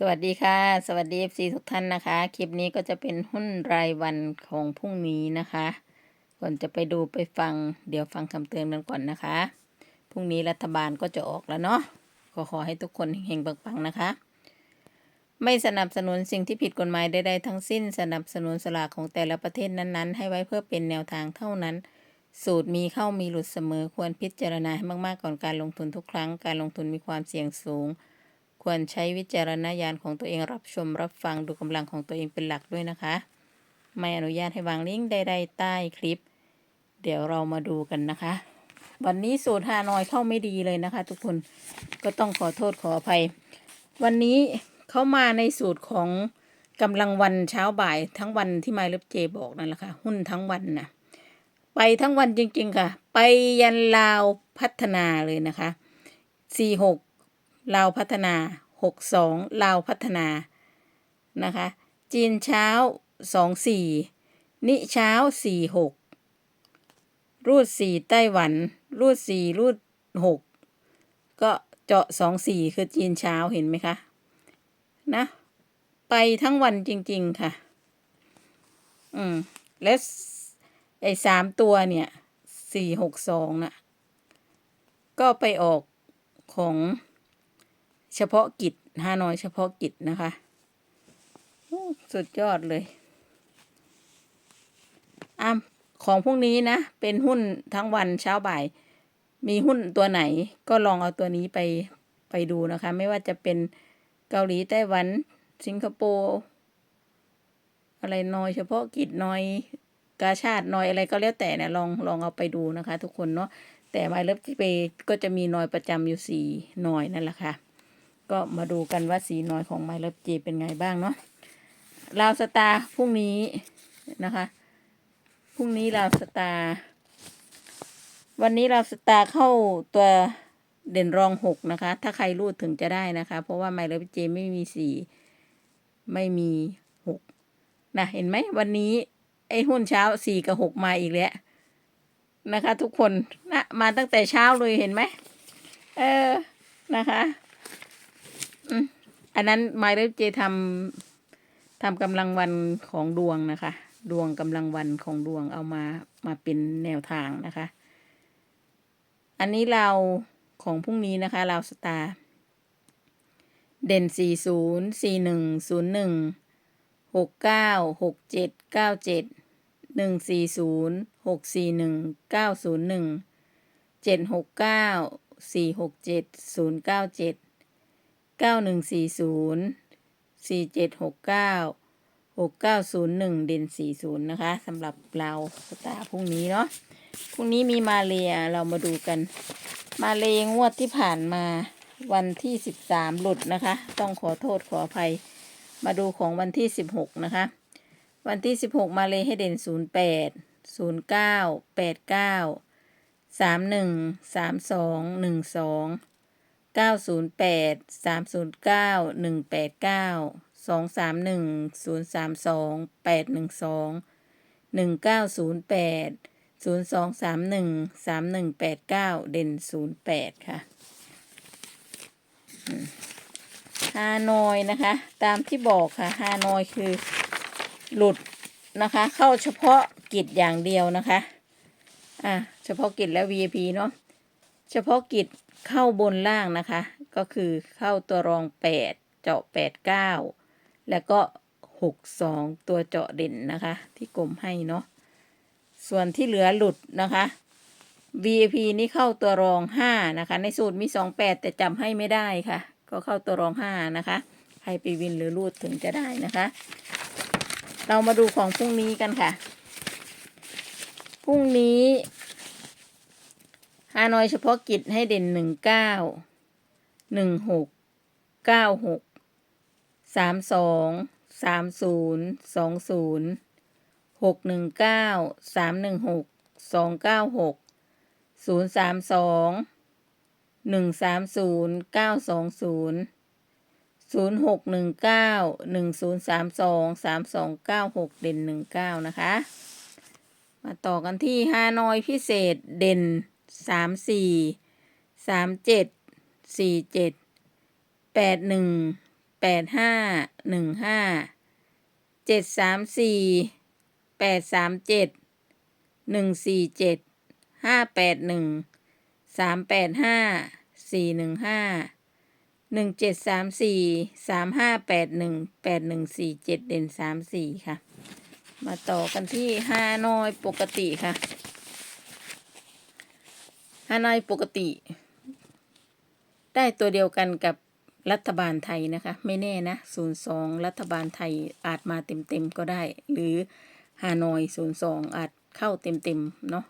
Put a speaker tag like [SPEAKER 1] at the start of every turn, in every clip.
[SPEAKER 1] สวัสดีค่ะ สวัสดี FC ทุกท่านนะคะ คลิปนี้ก็จะเป็นหุ้นรายวันของพรุ่งนี้นะคะ ก่อนจะไปดูไปฟัง เดี๋ยวฟังคำเตือนกันก่อนนะคะ พรุ่งนี้รัฐบาลก็จะออกแล้วเนาะก็ขอให้ทุกคนเฮงๆปังๆนะคะ ไม่สนับสนุนสิ่งที่ผิดกฎหมายใดๆทั้งสิ้น สนับสนุนสลากของแต่ละประเทศนั้นๆ ให้ไว้เพื่อเป็นแนวทางเท่านั้น สูตรมีเข้ามีหลุดเสมอ ควรพิจารณาให้มากๆก่อนการลงทุนทุกครั้ง การลงทุนมีความเสี่ยงสูง ควรใช้วิจารณญาณของตัวเองรับชมรับฟังดูกำลังของตัวเองเป็นหลักด้วยนะคะ ไม่อนุญาตให้วางลิงก์ใดๆใต้คลิป เดี๋ยวเรามาดูกันนะคะ วันนี้สูตรฮานอยเข้าไม่ดีเลยนะคะ ทุกคนก็ต้องขอโทษขออภัย วันนี้เขามาในสูตรของกำลังวันเช้าบ่ายทั้งวันที่ไมล์ล็บเจบอกนั่นแหละค่ะหุ้นทั้งวันนะไปทั้งวันจริงๆค่ะ ไปยันลาวพัฒนาเลยนะคะสี่หก ลาวพัฒนา 62 ลาวพัฒนา นะคะ จีนเช้า 24 นิเช้า 46 รูด 4 ไต้หวัน รูด 4 รูด 6 ก็เจาะ 24 คือจีนเช้าเห็นไหมคะ นะ ไปทั้งวันจริง ๆ ค่ะ อืม และไอ้สามตัวเนี่ย 462น่ะก็ไปออกของ เฉพาะกิจฮานอยเฉพาะกิจนะคะสุดยอดเลยอะของพวกนี้นะ เป็นหุ้นทั้งวันเช้าบ่าย มีหุ้นตัวไหนก็ลองเอาตัวนี้ไปไปดูนะคะ ไม่ว่าจะเป็นเกาหลีไต้หวัน สิงคโปร์อะไรนอยเฉพาะกิจนอยกาชาตินอยอะไรก็แล้วแต่นะลองลองเอาไปดูนะคะ ทุกคนเนาะแต่ไมเลิฟที่ไปก็จะมีนอยประจำอยู่สี่นอยนั่นแหละค่ะ ก็มาดูกันว่าสีน้อยของไมเลิฟจีเป็นไงบ้างเนาะลาวสตาร์พรุ่งนี้นะคะพรุ่งนี้ลาวสตาร์วันนี้ลาวสตาร์เข้าตัวเด่นรองหกนะคะ ถ้าใครรูดถึงจะได้นะคะ เพราะว่าไมเลิฟจีไม่มีสีไม่มีหกนะเห็นไหมวันนี้ไอ้หุ้นเช้าสี่กับหกมาอีกแล้วนะคะ ทุกคนนะมาตั้งแต่เช้าเลยเห็นไหมเออนะคะ อันนั้นไมเลิฟเจทำทำกำลังวันของดวงนะคะ ดวงกำลังวันของดวงเอามามาเป็นแนวทางนะคะ อันนี้เราของพรุ่งนี้นะคะเราสตาร์เด่นสี่ศูนย์สี่หนึ่งศูนย์หนึ่งหก เก้าหนึ่งสี่ศูนย์สี่เจ็ดหกเก้าหกเก้าศูนย์หนึ่งเด่นสี่ศูนย์นะคะสำหรับเราสตาร์พรุ่งนี้เนาะพรุ่งนี้มีมาเลียเรามาดูกัน มาเลงวดที่ผ่านมาวันที่สิบสามหลุดนะคะ ต้องขอโทษขออภัย มาดูของวันที่สิบหกนะคะ วันที่สิบหกมาเลให้เด่นศูนย์แปดศูนย์เก้าแปดเก้าสามหนึ่งสามสองหนึ่งสอง เก้าศูนย์แปดสามศูนย์เก้าหนึ่งแปดเก้าสองสามหนึ่งศูนย์สามสองแปดหนึ่งสองหนึ่งเก้าศูนย์แปดศูนย์สองสามหนึ่งสามหนึ่งแปดเก้าเด่นศูนย์แปดค่ะฮานอยนะคะ ตามที่บอกค่ะฮานอยคือหลุดนะคะ เข้าเฉพาะกิจอย่างเดียวนะคะ อะเฉพาะกิจและ VIP เนาะ เฉพาะกิจเข้าบนล่างนะคะ ก็คือเข้าตัวรองแปดเจาะแปดเก้าแล้วก็หกสองตัวเจาะเด่นนะคะ ที่กลมให้เนาะส่วนที่เหลือหลุดนะคะ VIP นี่เข้าตัวรองห้านะคะ ในสูตรมีสองแปดแต่จำให้ไม่ได้ค่ะ ก็เข้าตัวรองห้านะคะ ใครไปวินหรือรูดถึงจะได้นะคะ เรามาดูของพรุ่งนี้กันค่ะ พรุ่งนี้ ฮานอยเฉพาะกิจให้เด่นหนึ่งเก้าหนึ่งหกเก้าหกสามสองสามศูนย์สองศูนย์หกหนึ่งเก้าสามหนึ่งหกสองเก้าหกศูนย์สามสองหนึ่งสามศูนย์เก้าสองศูนย์ศูนย์หกหนึ่งเก้าหนึ่งศูนย์สามสองสามสองเก้าหกเด่นหนึ่งเก้านะคะ มาต่อกันที่ฮานอยพิเศษเด่น สามสี่สามเจ็ดสี่เจ็ดแปดหนึ่งแปดห้าหนึ่งห้าเจ็ดสามสี่แปดสามเจ็ดหนึ่งสี่เจ็ดห้าแปดหนึ่งสามแปดห้าสี่หนึ่งห้าหนึ่งเจ็ดสามสี่สามห้าแปดหนึ่งแปดหนึ่งสี่เจ็ดเด่นสามสี่ค่ะ มาต่อกันที่ฮานอยปกติค่ะ ฮานอยปกติ ได้ตัวเดียวกันกับรัฐบาลไทยนะคะ ไม่แน่นะ 02 รัฐบาลไทยอาจมาเต็มๆก็ได้ หรือฮานอย 02 อาจเข้าเต็มๆเนาะ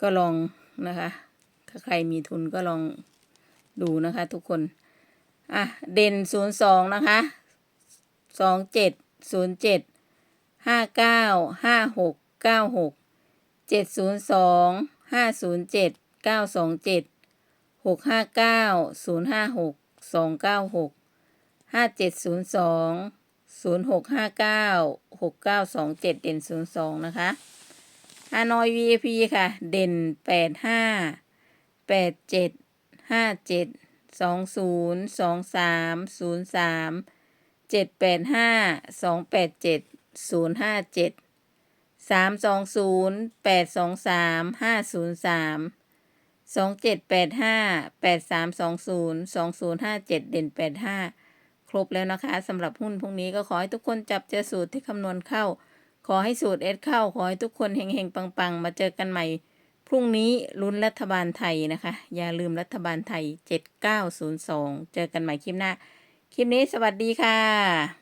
[SPEAKER 1] ก็ลองนะคะ ถ้าใครมีทุนก็ลองดูนะคะทุกคน อะ เด่น 02 นะคะ 27 07 59 56 96 702 507 เก้าสองเจ็ดหกห้าเก้าศูนย์ห้าหกสองเก้าหกห้าเจ็ดศูนย์สองศูนย์หกห้าเก้าหกเก้าสองเจ็ดเด่นศูนย์สองนะคะฮานอย VIP ค่ะ เด่นแปดห้าแปดเจ็ดห้าเจ็ดสองศูนย์สองสามศูนย์สามเจ็ดแปดห้าสองแปดเจ็ดศูนย์ห้าเจ็ดสามสองศูนย์แปดสองสามห้าศูนย์สาม สองเจ็ดแปดห้าแปดสามสองศูนย์สองศูนย์ห้าเจ็ดเด่นแปดห้าครบแล้วนะคะสำหรับหุ้นพวกนี้ก็ขอให้ทุกคนจับเจอสูตรที่คำนวณเข้า ขอให้สูตรเอสเข้า ขอให้ทุกคนเฮงๆ ปังๆ มาเจอกันใหม่ พรุ่งนี้ลุ้นรัฐบาลไทยนะคะ อย่าลืมรัฐบาลไทย 7902 เจอกันใหม่คลิปหน้า คลิปนี้สวัสดีค่ะ